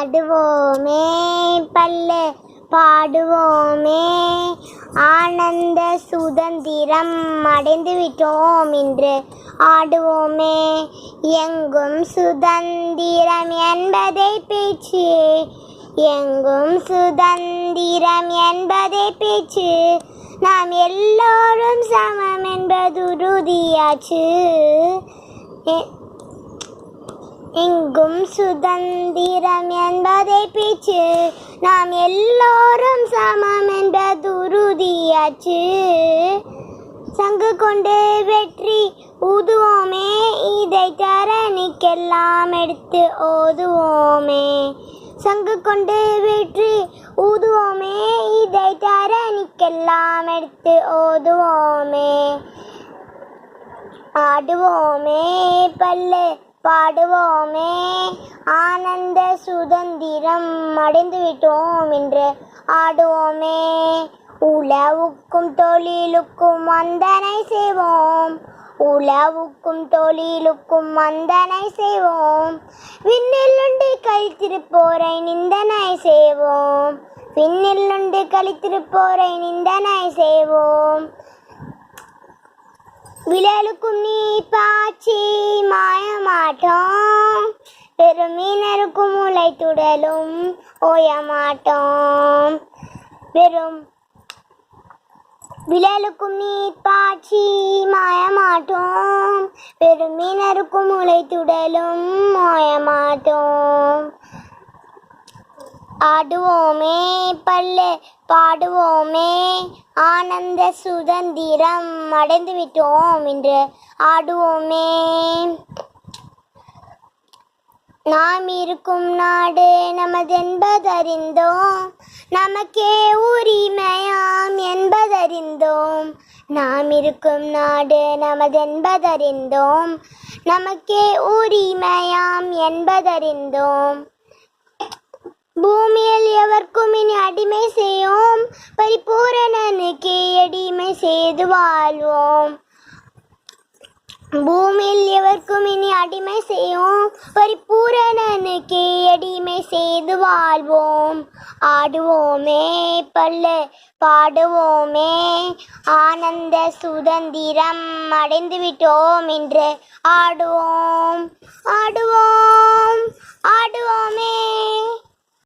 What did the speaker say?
ஆடுவோமே பல்லு பாடுவோமே. ஆனந்த சுதந்திரம் அடைந்து விட்டோம் இன்று. ஆடுவோமே எங்கும் சுதந்திரம் என்பதை பேச்சு. எங்கும் சுதந்திரம் என்பதை பேச்சு. நாம் எல்லோரும் சமம் என்பது உறுதியாச்சு. இங்கும் சுதந்திரம் என்பதை பேச்சு. நாம் எல்லோரும் சமம் என்பது உறுதியாச்சு சங்கு கொண்டு வெற்றி ஊதுவோமே. இதை தரணிக்கெல்லாம் எடுத்து ஓதுவோமே. சங்கு கொண்டு வெற்றி ஊதுவோமே. இதை தரணிக்கெல்லாம் எடுத்து ஓதுவோமே. ஆடுவோமே பல்லு பாடுவோமே. ஆனந்த சுதந்திரம் அடைந்து விட்டோம் என்று ஆடுவோமே. உழவுக்கும் தொழிலுக்கும் அந்தனை செய்வோம். உழவுக்கும் தொழிலுக்கும் அந்தனை செய்வோம். விண்ணிலுண்டு கழித்திருப்போரை நிந்தனை செய்வோம். விண்ணிலுண்டு கழித்திருப்போரை நிந்தனை செய்வோம். விழலுக்கும் நீ பாய்ச்சி மாயமாட்டோம். பெரும் மீனருக்கும் முளை துடலும் ஓயமாட்டோம். பெரும் விழலுக்கும் நீ பாய்ச்சி மாயமாட்டோம். பெரும் மீனருக்கும் முளை துடலும் ஓயமாட்டோம். ஆடுவோமே பல்லு பாடுவோமே. ஆனந்த சுதந்திரம் அடைந்து விட்டோம் என்று ஆடுவோமே. நாம் இருக்கும் நாடு நமதென்பதறிந்தோம் நமக்கே உரிமையாம் என்பதறிந்தோம். நாம் இருக்கும் நாடு நமதென்பதறிந்தோம் நமக்கே உரிமையாம் என்பதறிந்தோம். பூமியில் எவர்க்கும் இனி அடிமை செய்யோம். பரிபூரணனுக்கு அடிமை செய்து வாழ்வோம். பூமியில் எவர்க்கும் இனி அடிமை செய்யோம். பரிபூரணனுக்கு அடிமை செய்து வாழ்வோம். ஆடுவோமே பல்லு பாடுவோமே. ஆனந்த சுதந்திரம் அடைந்து விட்டோம் என்று ஆடுவோம் ஆடுவோம் ஆடுவோமே.